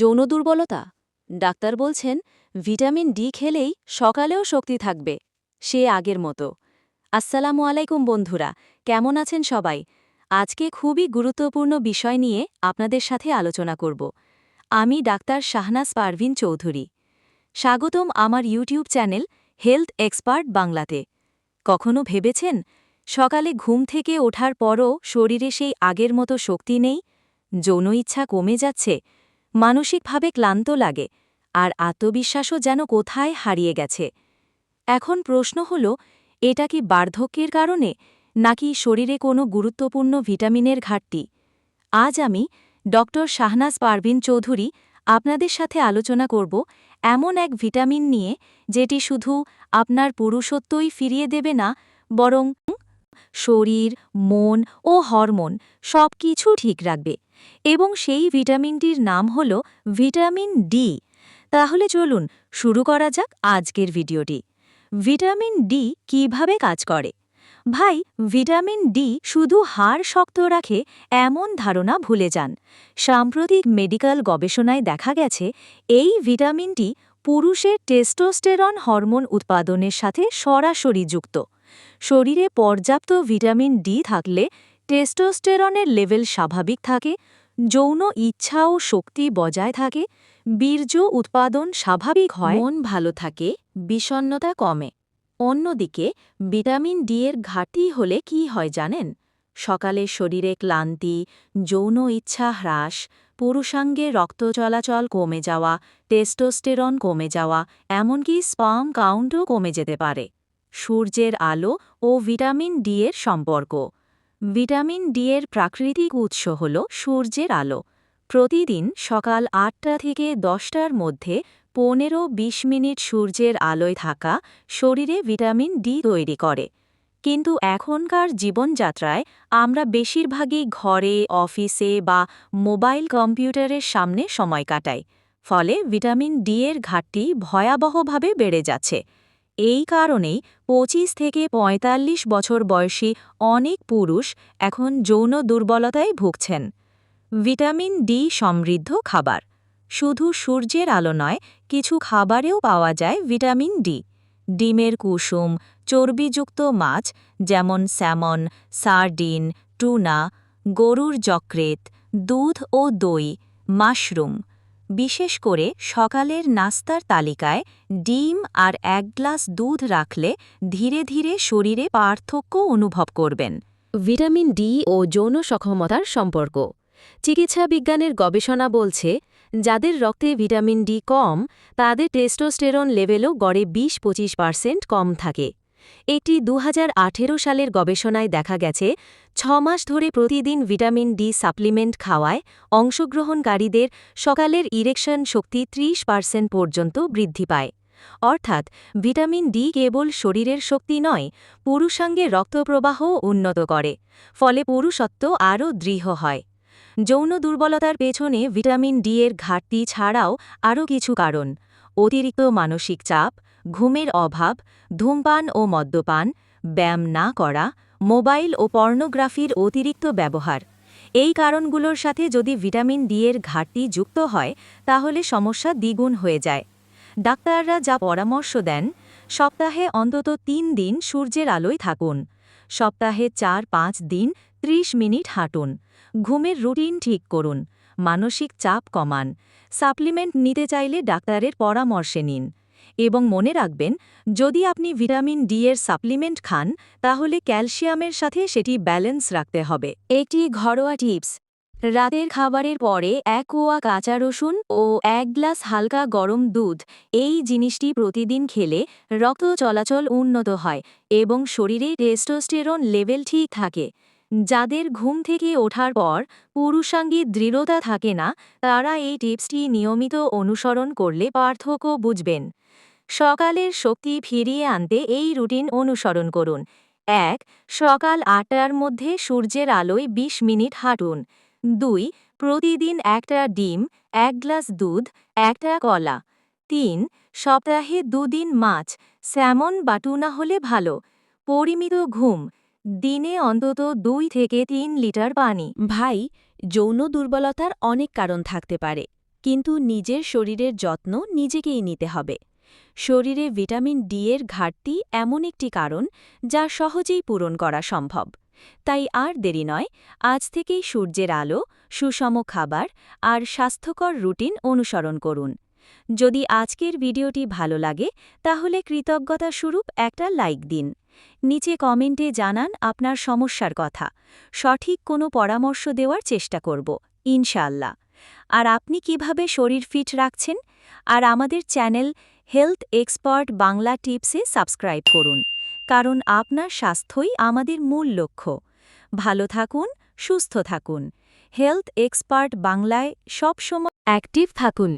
যৌন দুর্বলতা? ডাক্তার বলছেন, ভিটামিন ডি খেলেই সকালেও শক্তি থাকবে। সে আগের মতো। আসসালামু আলাইকুম বন্ধুরা, কেমন আছেন সবাই? আজকে খুবই গুরুত্বপূর্ণ বিষয় নিয়ে আপনাদের সাথে আলোচনা করব। আমি ডাক্তার শাহনাজ পারভিন চৌধুরী। স্বাগতম আমার ইউটিউব চ্যানেল হেলথ এক্সপার্ট বাংলাতে। কখনো ভেবেছেন, সকালে ঘুম থেকে ওঠার পরও শরীরে সেই আগের মতো শক্তি নেই? যৌন ইচ্ছা কমে যাচ্ছে মানসিকভাবে ক্লান্ত লাগে, আর আত্মবিশ্বাসও যেন কোথায় হারিয়ে গেছে। এখন প্রশ্ন হল, এটা কি বার্ধক্যের কারণে, নাকি শরীরে কোনো গুরুত্বপূর্ণ ভিটামিনের ঘাটতি? আজ আমি ড. শাহনাজ পারভিন চৌধুরী আপনাদের সাথে আলোচনা করব এমন এক ভিটামিন নিয়ে, যেটি শুধু আপনার পুরুষত্বই ফিরিয়ে দেবে না, বরং শরীর, মন ও হরমোন সব কিছু ঠিক রাখবে এবং সেই ভিটামিনটির নাম হল ভিটামিন ডি। তাহলে চলুন শুরু করা যাক আজকের ভিডিওটি। ভিটামিন ডি কীভাবে কাজ করে? ভাই, ভিটামিন ডি শুধু হাড় শক্ত রাখে এমন ধারণা ভুলে যান। সাম্প্রতিক মেডিকেল গবেষণায় দেখা গেছে, এই ভিটামিনটি পুরুষের টেস্টোস্টেরন হরমোন উৎপাদনের সাথে সরাসরি যুক্ত। শরীরে পর্যাপ্ত ভিটামিন ডি থাকলে টেস্টোস্টেরনের লেভেল স্বাভাবিক থাকে, যৌন ইচ্ছা ও শক্তি বজায় থাকে, বীর্য উৎপাদন স্বাভাবিক হয়। মন ভালো থাকে বিষণ্নতা কমে। অন্যদিকে, ভিটামিন ডি এর ঘাটতি হলে কি হয় জানেন? সকালে শরীরে ক্লান্তি, যৌন ইচ্ছা হ্রাস, পুরুষাঙ্গে রক্ত চলাচল কমে যাওয়া, টেস্টোস্টেরন কমে যাওয়া, এমনকি স্পাম কাউন্টও কমে যেতে পারে। সূর্যের আলো ও ভিটামিন ডি এর সম্পর্ক। ভিটামিন ডি এর প্রাকৃতিক উৎস হল সূর্যের আলো। প্রতিদিন সকাল আটটা থেকে দশটার মধ্যে পনেরো ২০ মিনিট সূর্যের আলোয় থাকা শরীরে ভিটামিন ডি তৈরি করে। কিন্তু এখনকার জীবনযাত্রায় আমরা বেশিরভাগই ঘরে, অফিসে বা মোবাইল কম্পিউটারের সামনে সময় কাটাই। ফলে ভিটামিন ডি এর ঘাটতি ভয়াবহভাবে বেড়ে যাচ্ছে। এই কারণেই ২৫ থেকে ৪৫ বছর বয়সী অনেক পুরুষ এখন যৌন দুর্বলতায় ভুগছেন। ভিটামিন ডি সমৃদ্ধ খাবার। শুধু সূর্যের আলো নয়, কিছু খাবারেও পাওয়া যায় ভিটামিন ডি। ডিমের কুসুম, চর্বিযুক্ত মাছ যেমন স্যামন, সার্ডিন, টুনা, গরুর যকৃত দুধ ও দই, মাশরুম। বিশেষ করে সকালের নাস্তার তালিকায় ডিম আর এক গ্লাস দুধ রাখলে ধীরে ধীরে শরীরে পার্থক্য অনুভব করবেন। ভিটামিন ডি ও যৌন সক্ষমতার সম্পর্ক। চিকিৎসা বিজ্ঞানের গবেষণা বলছে, যাদের রক্তে ভিটামিন ডি কম, তাদের টেস্টোস্টেরন লেভেলও গড়ে বিশ পঁচিশ পার্সেন্ট কম থাকে। একটি দু সালের গবেষণায় দেখা গেছে ছ মাস ধরে প্রতিদিন ভিটামিন ডি সাপ্লিমেন্ট খাওয়ায় অংশগ্রহণকারীদের সকালের ইরেকশন শক্তি ত্রিশ পার্সেন্ট পর্যন্ত বৃদ্ধি পায়। অর্থাৎ ভিটামিন ডি কেবল শরীরের শক্তি নয় পুরুষাঙ্গে রক্তপ্রবাহ উন্নত করে, ফলে পুরুষত্ব আরও দৃঢ় হয়। যৌন দুর্বলতার পেছনে ভিটামিন ডি এর ঘাটতি ছাড়াও আরও কিছু কারণ, অতিরিক্ত মানসিক চাপ ঘুমের অভাব, ধূমপান ও মদ্যপান, ব্যায়াম না করা, মোবাইল ও পর্নোগ্রাফির অতিরিক্ত ব্যবহার। এই কারণগুলোর সাথে যদি ভিটামিন ডি এর ঘাটতি যুক্ত হয়, তাহলে সমস্যা দ্বিগুণ হয়ে যায়। ডাক্তাররা যা পরামর্শ দেন, সপ্তাহে অন্তত তিন দিন সূর্যের আলোয় থাকুন। সপ্তাহে চার, পাঁচ দিন ৩০ মিনিট হাঁটুন। ঘুমের রুটিন ঠিক করুন। মানসিক চাপ কমান। সাপ্লিমেন্ট নিতে চাইলে ডাক্তারের পরামর্শে নিন। এবং মনে রাখবেন, যদি আপনি ভিটামিন ডি এর সাপ্লিমেন্ট খান, তাহলে ক্যালসিয়ামের সাথে সেটি ব্যালেন্স রাখতে হবে। একটি ঘরোয়া টিপস, রাতের খাবারের পরে এক কোয়া কাঁচা রসুন ও এক গ্লাস হালকা গরম দুধ, এই জিনিসটি প্রতিদিন খেলে রক্ত চলাচল উন্নত হয় এবং শরীরে টেস্টোস্টেরন লেভেল ঠিক থাকে। যাদের ঘুম থেকে ওঠার পর পুরুষাঙ্গী দৃঢ়তা থাকে না, তারা এই টিপসটি নিয়মিত অনুসরণ করলে পার্থক্য বুঝবেন। সকালের শক্তি ফিরিয়ে আনতে এই রুটিন অনুসরণ করুন। এক, সকাল আটটার মধ্যে সূর্যের আলোয় ২০ মিনিট হাঁটুন। দুই, প্রতিদিন একটা ডিম, এক গ্লাস দুধ, একটা কলা। তিন, সপ্তাহে দুদিন মাছ, স্যামন বা টুনা হলে ভালো। পরিমিত ঘুম, দিনে অন্তত দুই থেকে তিন লিটার পানি। ভাই, যৌন দুর্বলতার অনেক কারণ থাকতে পারে, কিন্তু নিজের শরীরের যত্ন নিজেকেই নিতে হবে। শরীরে ভিটামিন ডি এর ঘাটতি এমন একটি কারণ যা সহজেই পূরণ করা সম্ভব। তাই আর দেরি নয়, আজ থেকেই সূর্যের আলো, সুষম খাবার আর স্বাস্থ্যকর রুটিন অনুসরণ করুন। যদি আজকের ভিডিওটি ভালো লাগে, তাহলে কৃতজ্ঞতা স্বরূপ একটা লাইক দিন। নিচে কমেন্টে জানান আপনার সমস্যার কথা। সঠিক কোনো পরামর্শ দেওয়ার চেষ্টা করব, ইনশাআল্লাহ। আর আপনি কীভাবে শরীর ফিট রাখছেন? আর আমাদের চ্যানেল হেলথ এক্সপার্ট বাংলা টিপসে সাবস্ক্রাইব করুন, কারণ আপনার স্বাস্থ্যই আমাদের মূল লক্ষ্য। ভালো থাকুন, সুস্থ থাকুন। হেলথ এক্সপার্ট বাংলায় সবসময় অ্যাক্টিভ থাকুন।